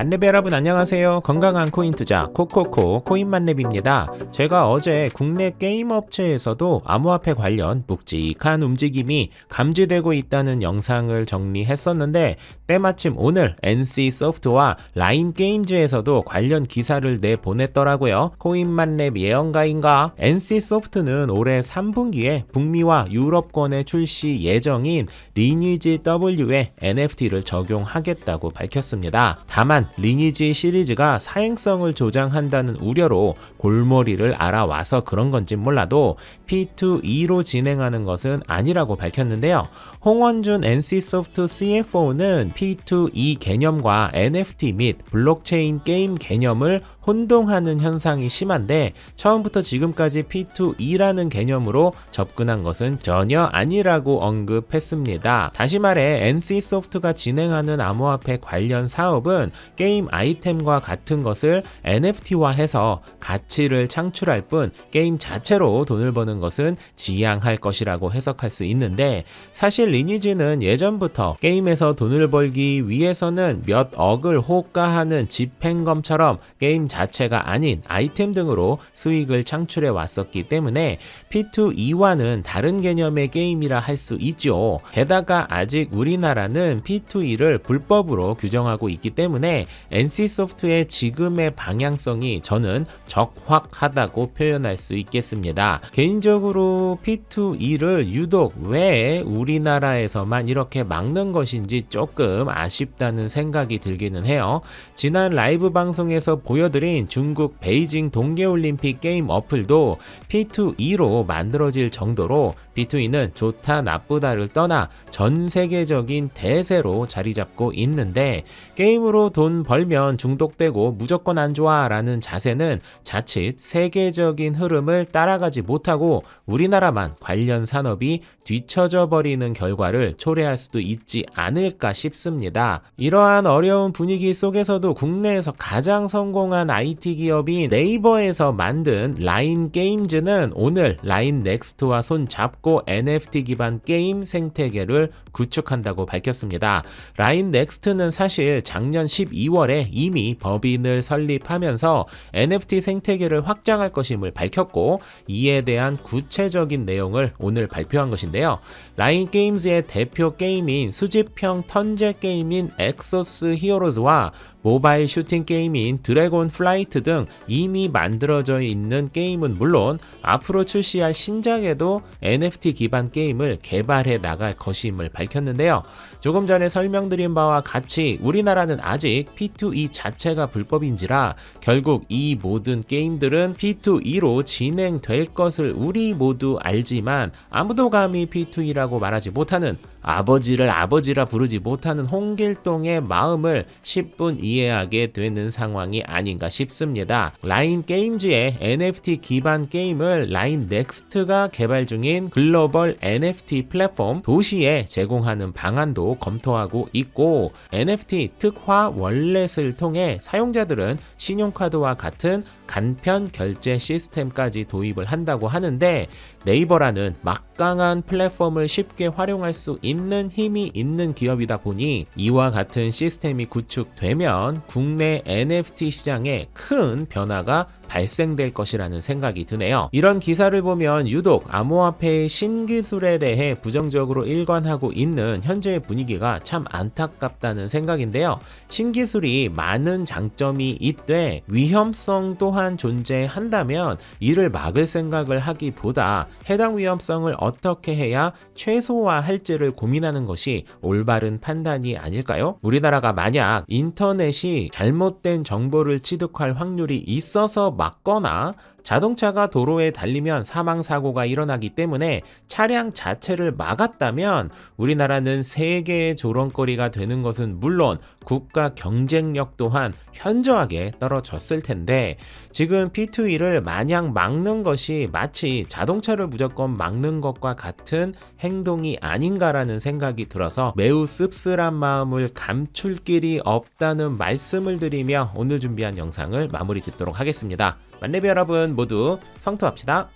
만렙 여러분 안녕하세요. 건강한 코인 투자 코코코 코인 만렙입니다. 제가 어제 국내 게임 업체에서도 암호화폐 관련 묵직한 움직임이 감지되고 있다는 영상을 정리했었는데 때마침 오늘 NC 소프트와 라인 게임즈에서도 관련 기사를 내 보냈더라고요. 코인 만렙 예언가인가? NC 소프트는 올해 3분기에 북미와 유럽권에 출시 예정인 리니지 W에 NFT를 적용하겠다고 밝혔습니다. 다만 리니지 시리즈가 사행성을 조장한다는 우려로 골머리를 알아와서 그런 건지 몰라도 P2E로 진행하는 것은 아니라고 밝혔는데요. 홍원준 NC소프트 CFO는 P2E 개념과 NFT 및 블록체인 게임 개념을 혼동하는 현상이 심한데 처음부터 지금까지 P2E라는 개념으로 접근한 것은 전혀 아니라고 언급했습니다. 다시 말해 NC소프트가 진행하는 암호화폐 관련 사업은 게임 아이템과 같은 것을 NFT화해서 가치를 창출할 뿐 게임 자체로 돈을 버는 것은 지양할 것이라고 해석할 수 있는데 사실 리니지는 예전부터 게임에서 돈을 벌기 위해서는 몇 억을 호가하는 집행검처럼 게임 자체가 아닌 아이템 등으로 수익을 창출해 왔었기 때문에 P2E와는 다른 개념의 게임이라 할 수 있죠. 게다가 아직 우리나라는 P2E를 불법으로 규정하고 있기 때문에 NC소프트의 지금의 방향성이 저는 적확하다고 표현할 수 있겠습니다. 개인적으로 P2E를 유독 왜 우리나라에서만 이렇게 막는 것인지 조금 아쉽다는 생각이 들기는 해요. 지난 라이브 방송에서 보여드린 중국 베이징 동계올림픽 게임 어플도 P2E로 만들어질 정도로 P2E는 좋다 나쁘다를 떠나 전 세계적인 대세로 자리 잡고 있는데 게임으로 돈 벌면 중독되고 무조건 안 좋아 라는 자세는 자칫 세계적인 흐름을 따라가지 못하고 우리나라만 관련 산업이 뒤처져 버리는 결과를 초래할 수도 있지 않을까 싶습니다. 이러한 어려운 분위기 속에서도 국내에서 가장 성공한 IT 기업이 네이버에서 만든 라인 게임즈는 오늘 라인 넥스트와 손 잡고 NFT 기반 게임 생태계를 구축한다고 밝혔습니다. 라인 넥스트는 사실 작년 12 월에 이미 법인을 설립하면서 NFT 생태계를 확장할 것임을 밝혔고 이에 대한 구체적인 내용을 오늘 발표한 것인데요. 라인 게임즈의 대표 게임인 수집형 턴제 게임인 엑소스 히어로즈와 모바일 슈팅 게임인 드래곤 플라이트 등 이미 만들어져 있는 게임은 물론 앞으로 출시할 신작에도 NFT 기반 게임을 개발해 나갈 것임을 밝혔는데요. 조금 전에 설명드린 바와 같이 우리나라는 아직 P2E 자체가 불법인지라 결국 이 모든 게임들은 P2E로 진행될 것을 우리 모두 알지만 아무도 감히 P2E라고 말하지 못하는 아버지를 아버지라 부르지 못하는 홍길동의 마음을 10분 이해하게 되는 상황이 아닌가 싶습니다. 라인 게임즈의 NFT 기반 게임을 라인 넥스트가 개발 중인 글로벌 NFT 플랫폼 도시에 제공하는 방안도 검토하고 있고 NFT 특화 월렛을 통해 사용자들은 신용카드와 같은 간편 결제 시스템까지 도입을 한다고 하는데 네이버라는 막강한 플랫폼을 쉽게 활용할 수 있는 힘이 있는 기업이다 보니 이와 같은 시스템이 구축되면 국내 NFT 시장에 큰 변화가 발생될 것이라는 생각이 드네요. 이런 기사를 보면 유독 암호화폐의 신기술에 대해 부정적으로 일관하고 있는 현재의 분위기가 참 안타깝다는 생각인데요. 신기술이 많은 장점이 있되 위험성 또한 존재한다면 이를 막을 생각을 하기보다 해당 위험성을 어떻게 해야 최소화할지를 고민하는 것이 올바른 판단이 아닐까요? 우리나라가 만약 인터넷이 잘못된 정보를 취득할 확률이 있어서 막거나 자동차가 도로에 달리면 사망 사고가 일어나기 때문에 차량 자체를 막았다면 우리나라는 세계의 조롱거리가 되는 것은 물론 국가 경쟁력 또한 현저하게 떨어졌을 텐데 지금 P2E를 마냥 막는 것이 마치 자동차를 무조건 막는 것과 같은 행동이 아닌가라는 생각이 들어서 매우 씁쓸한 마음을 감출 길이 없다는 말씀을 드리며 오늘 준비한 영상을 마무리 짓도록 하겠습니다. 만렙 여러분 모두 성투합시다.